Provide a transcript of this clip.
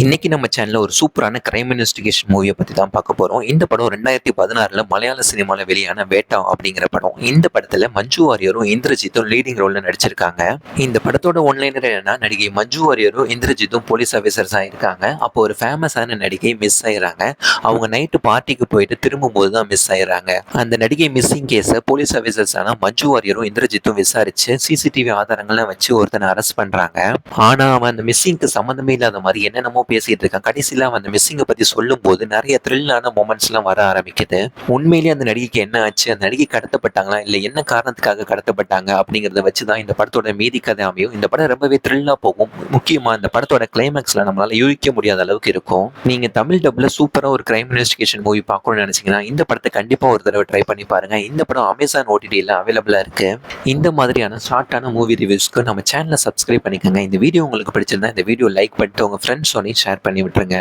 இன்னைக்கு நம்ம சேனல்ல ஒரு சூப்பரான கிரைம் இன்வெஸ்டிகேஷன் மூவியை பத்தி தான் பார்க்க போறோம். இந்த படம் ரெண்டாயிரத்தி பதினாறுல மலையாள சினிமால வெளியான வேட்டா அப்படிங்கிற படம். இந்த படத்துல மஞ்சு வாரியரும் இந்திரஜித்தும் லீடிங் ரோல்ல நடிச்சிருக்காங்க. இந்த படத்தோட ஒன்லைனர் என்னன்னா நடிகை மஞ்சு வாரியரும் இந்திரஜித்தும் போலீஸ் ஆஃபீஸர்ஸ் ஆயிருக்காங்க அப்போ ஒரு ஃபேமஸான நடிகை மிஸ் ஆயிடுறாங்க. அவங்க நைட்டு பார்ட்டிக்கு போயிட்டு திரும்பும்போது தான் மிஸ் ஆயிடுறாங்க. அந்த நடிகை மிஸ்ஸிங் கேஸை போலீஸ் ஆஃபீஸர்ஸ் ஆனா மஞ்சு வாரியரும் இந்திரஜித்தும் விசாரிச்சு சிசிடிவி ஆதாரங்கள்லாம் வச்சு ஒருத்தனை அரெஸ்ட் பண்றாங்க. ஆனா அவன் அந்த மிஸ்ஸிங்க்கு சம்மந்தமே இல்லாத மாதிரி என்னென்னமோ பேசிட்டு இருக்கான். கடைசியில அவன் அந்த மிஸ்ஸிங்கை பற்றி சொல்லும் போது நிறைய த்ரில்லான மூமெண்ட்ஸ்லாம் வர ஆரம்பிக்குது. உண்மையிலேயே அந்த நடிகைக்கு என்ன ஆச்சு? அந்த நடிகை கடத்தப்பட்டாங்களா? இல்லை என்ன காரணத்துக்காக கடத்தப்பட்டாங்க? அப்படிங்கிறத வச்சு தான் இந்த படத்தோட மீதி கதை அமையும். இந்த படம் ரொம்பவே த்ரில்லாக போகும். முக்கியமாக இந்த படத்தோட கிளைமேக்ஸில் நம்மளால யூகிக்க முடியாத அளவுக்கு இருக்கும். நீங்கள் தமிழ் டப்பில் சூப்பராக ஒரு கிரைம் இன்வெஸ்டிகேஷன் மூவி பார்க்கணும்னு நினச்சிங்கன்னா இந்த படத்தை கண்டிப்பாக ஒரு தடவை ட்ரை பண்ணி பாருங்கள் இந்த படம் அமேசான் ஓடிடியில் அவைலபிளாக இருக்குது இந்த மாதிரியான ஷார்ட்டான மூவி ரிவ்யூஸ்க்கு நம்ம சேனலை சப்ஸ்கிரைப் பண்ணிக்கோங்க. இந்த வீடியோ உங்களுக்கு பிடிச்சிருந்தா இந்த வீடியோ லைக் பண்ணிட்டு உங்கள் ஃப்ரெண்ட்ஸ் சொன்னி ஷேர் பண்ணி விட்டுருங்க.